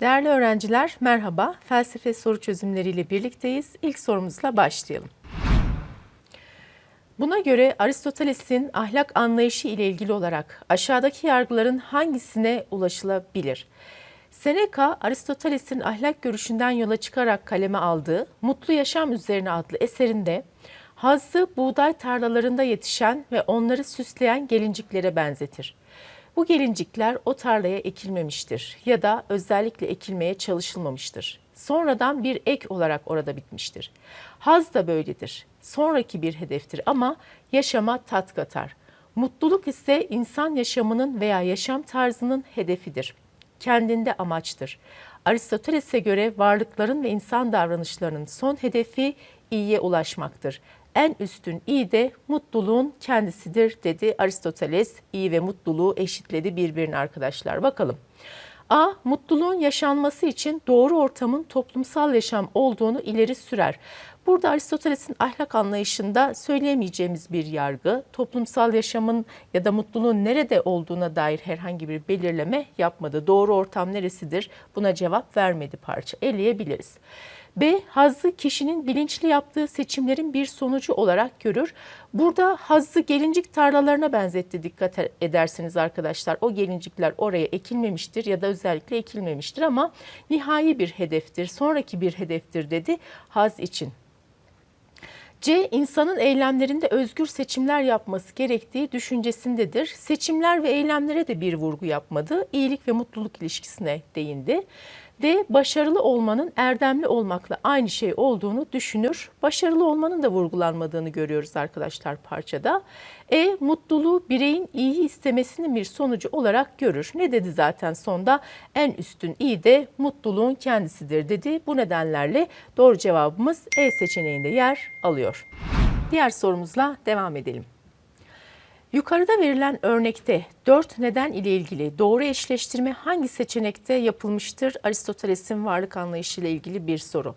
Değerli öğrenciler merhaba. Felsefe soru çözümleriyle birlikteyiz. İlk sorumuzla başlayalım. Buna göre Aristoteles'in ahlak anlayışı ile ilgili olarak aşağıdaki yargıların hangisine ulaşılabilir? Seneca, Aristoteles'in ahlak görüşünden yola çıkarak kaleme aldığı Mutlu Yaşam Üzerine adlı eserinde hazzı buğday tarlalarında yetişen ve onları süsleyen gelinciklere benzetir. Bu gelincikler o tarlaya ekilmemiştir ya da özellikle ekilmeye çalışılmamıştır. Sonradan bir ek olarak orada bitmiştir. Haz da böyledir. Sonraki bir hedeftir ama yaşama tat katar. Mutluluk ise insan yaşamının veya yaşam tarzının hedefidir. Kendinde amaçtır. Aristoteles'e göre varlıkların ve insan davranışlarının son hedefi iyiye ulaşmaktır. En üstün iyi de mutluluğun kendisidir dedi Aristoteles. İyi ve mutluluğu eşitledi birbirine arkadaşlar. Bakalım. A. Mutluluğun yaşanması için doğru ortamın toplumsal yaşam olduğunu ileri sürer. Burada Aristoteles'in ahlak anlayışında söyleyemeyeceğimiz bir yargı, toplumsal yaşamın ya da mutluluğun nerede olduğuna dair herhangi bir belirleme yapmadı. Doğru ortam neresidir? Buna cevap vermedi parça. Eleyebiliriz. B. Hazzı kişinin bilinçli yaptığı seçimlerin bir sonucu olarak görür. Burada hazzı gelincik tarlalarına benzetti dikkat ederseniz arkadaşlar. O gelincikler oraya ekilmemiştir ya da özellikle ekilmemiştir ama nihai bir hedeftir, sonraki bir hedeftir dedi haz için. C. insanın eylemlerinde özgür seçimler yapması gerektiği düşüncesindedir. Seçimler ve eylemlere de bir vurgu yapmadı. İyilik ve mutluluk ilişkisine değindi. D. Başarılı olmanın erdemli olmakla aynı şey olduğunu düşünür. Başarılı olmanın da vurgulanmadığını görüyoruz arkadaşlar parçada. E. Mutluluğu bireyin iyi istemesinin bir sonucu olarak görür. Ne dedi zaten sonda? En üstün iyi de mutluluğun kendisidir dedi. Bu nedenlerle doğru cevabımız E seçeneğinde yer alıyor. Diğer sorumuzla devam edelim. Yukarıda verilen örnekte dört neden ile ilgili doğru eşleştirme hangi seçenekte yapılmıştır? Aristoteles'in varlık anlayışı ile ilgili bir soru.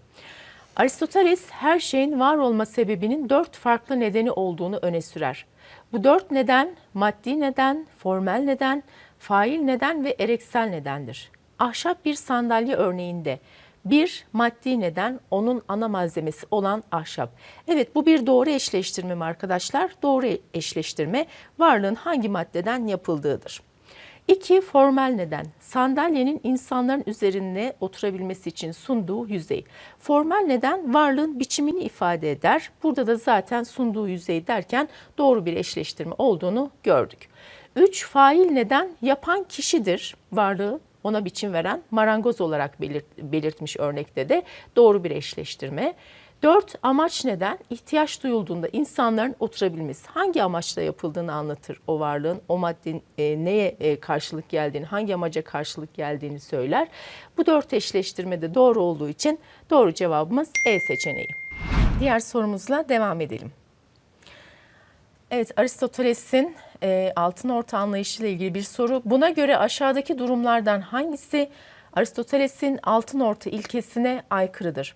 Aristoteles her şeyin var olma sebebinin dört farklı nedeni olduğunu öne sürer. Bu dört neden maddi neden, formel neden, fail neden ve ereksel nedendir. Ahşap bir sandalye örneğinde bir maddi neden onun ana malzemesi olan ahşap. Evet bu bir doğru eşleştirme mi arkadaşlar? Doğru eşleştirme varlığın hangi maddeden yapıldığıdır. İki formel neden sandalyenin insanların üzerine oturabilmesi için sunduğu yüzey. Formel neden varlığın biçimini ifade eder. Burada da zaten sunduğu yüzey derken doğru bir eşleştirme olduğunu gördük. Üç fail neden yapan kişidir varlığı ona biçim veren marangoz olarak belirt, belirtmiş örnekte de doğru bir eşleştirme. Dört amaç neden? İhtiyaç duyulduğunda insanların oturabilmesi. Hangi amaçla yapıldığını anlatır o varlığın. O maddenin e, neye e, karşılık geldiğini, hangi amaca karşılık geldiğini söyler. Bu dört eşleştirme de doğru olduğu için doğru cevabımız E seçeneği. Diğer sorumuzla devam edelim. Evet Aristoteles'in e, altın orta anlayışı ile ilgili bir soru. Buna göre aşağıdaki durumlardan hangisi Aristoteles'in altın orta ilkesine aykırıdır?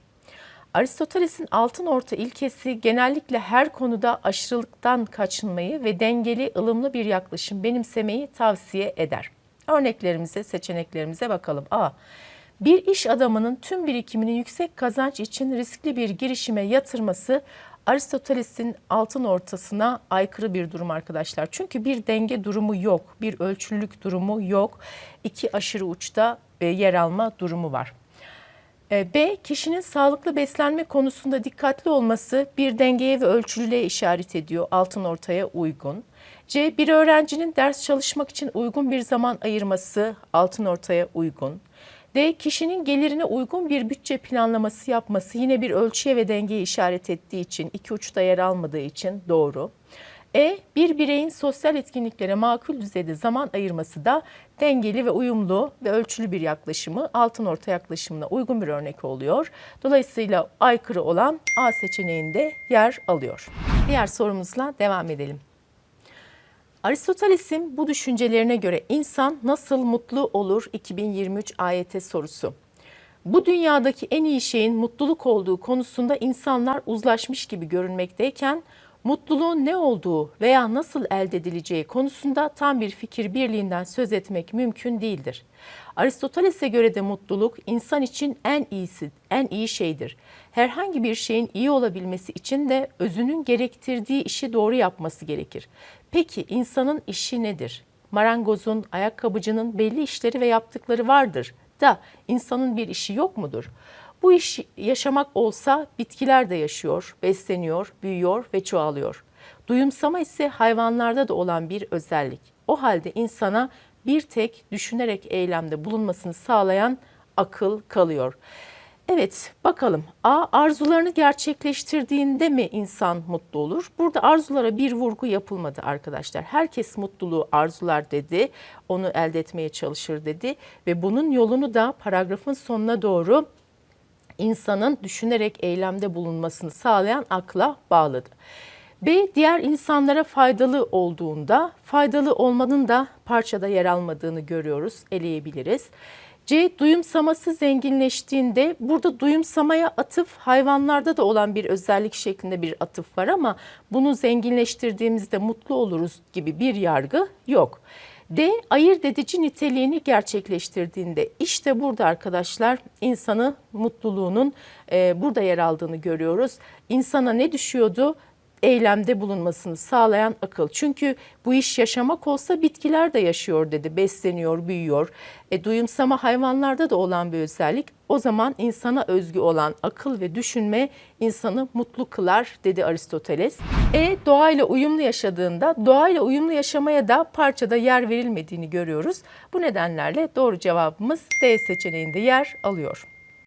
Aristoteles'in altın orta ilkesi genellikle her konuda aşırılıktan kaçınmayı ve dengeli, ılımlı bir yaklaşım benimsemeyi tavsiye eder. Örneklerimize, seçeneklerimize bakalım. A. Bir iş adamının tüm birikimini yüksek kazanç için riskli bir girişime yatırması Aristoteles'in altın ortasına aykırı bir durum arkadaşlar. Çünkü bir denge durumu yok, bir ölçülülük durumu yok. İki aşırı uçta e, yer alma durumu var. E, B. Kişinin sağlıklı beslenme konusunda dikkatli olması bir dengeye ve ölçülülüğe işaret ediyor. Altın ortaya uygun. C. Bir öğrencinin ders çalışmak için uygun bir zaman ayırması altın ortaya uygun. D. Kişinin gelirine uygun bir bütçe planlaması yapması yine bir ölçüye ve dengeye işaret ettiği için, iki uçta yer almadığı için doğru. E. Bir bireyin sosyal etkinliklere makul düzeyde zaman ayırması da dengeli ve uyumlu ve ölçülü bir yaklaşımı altın orta yaklaşımına uygun bir örnek oluyor. Dolayısıyla aykırı olan A seçeneğinde yer alıyor. Diğer sorumuzla devam edelim. Aristoteles'in bu düşüncelerine göre insan nasıl mutlu olur 2023 ayete sorusu. Bu dünyadaki en iyi şeyin mutluluk olduğu konusunda insanlar uzlaşmış gibi görünmekteyken Mutluluğun ne olduğu veya nasıl elde edileceği konusunda tam bir fikir birliğinden söz etmek mümkün değildir. Aristoteles'e göre de mutluluk insan için en iyisi, en iyi şeydir. Herhangi bir şeyin iyi olabilmesi için de özünün gerektirdiği işi doğru yapması gerekir. Peki insanın işi nedir? Marangozun, ayakkabıcının belli işleri ve yaptıkları vardır da insanın bir işi yok mudur? Bu iş yaşamak olsa bitkiler de yaşıyor, besleniyor, büyüyor ve çoğalıyor. Duyumsama ise hayvanlarda da olan bir özellik. O halde insana bir tek düşünerek eylemde bulunmasını sağlayan akıl kalıyor. Evet bakalım A arzularını gerçekleştirdiğinde mi insan mutlu olur? Burada arzulara bir vurgu yapılmadı arkadaşlar. Herkes mutluluğu arzular dedi, onu elde etmeye çalışır dedi ve bunun yolunu da paragrafın sonuna doğru insanın düşünerek eylemde bulunmasını sağlayan akla bağladı. B. Diğer insanlara faydalı olduğunda faydalı olmanın da parçada yer almadığını görüyoruz, eleyebiliriz. C. Duyumsaması zenginleştiğinde burada duyumsamaya atıf hayvanlarda da olan bir özellik şeklinde bir atıf var ama bunu zenginleştirdiğimizde mutlu oluruz gibi bir yargı yok. D. Ayırt edici niteliğini gerçekleştirdiğinde işte burada arkadaşlar insanı mutluluğunun e, burada yer aldığını görüyoruz. İnsana ne düşüyordu? Eylemde bulunmasını sağlayan akıl. Çünkü bu iş yaşamak olsa bitkiler de yaşıyor dedi. Besleniyor, büyüyor. E, duyumsama hayvanlarda da olan bir özellik. O zaman insana özgü olan akıl ve düşünme insanı mutlu kılar dedi Aristoteles. E doğayla uyumlu yaşadığında doğayla uyumlu yaşamaya da parçada yer verilmediğini görüyoruz. Bu nedenlerle doğru cevabımız D seçeneğinde yer alıyor.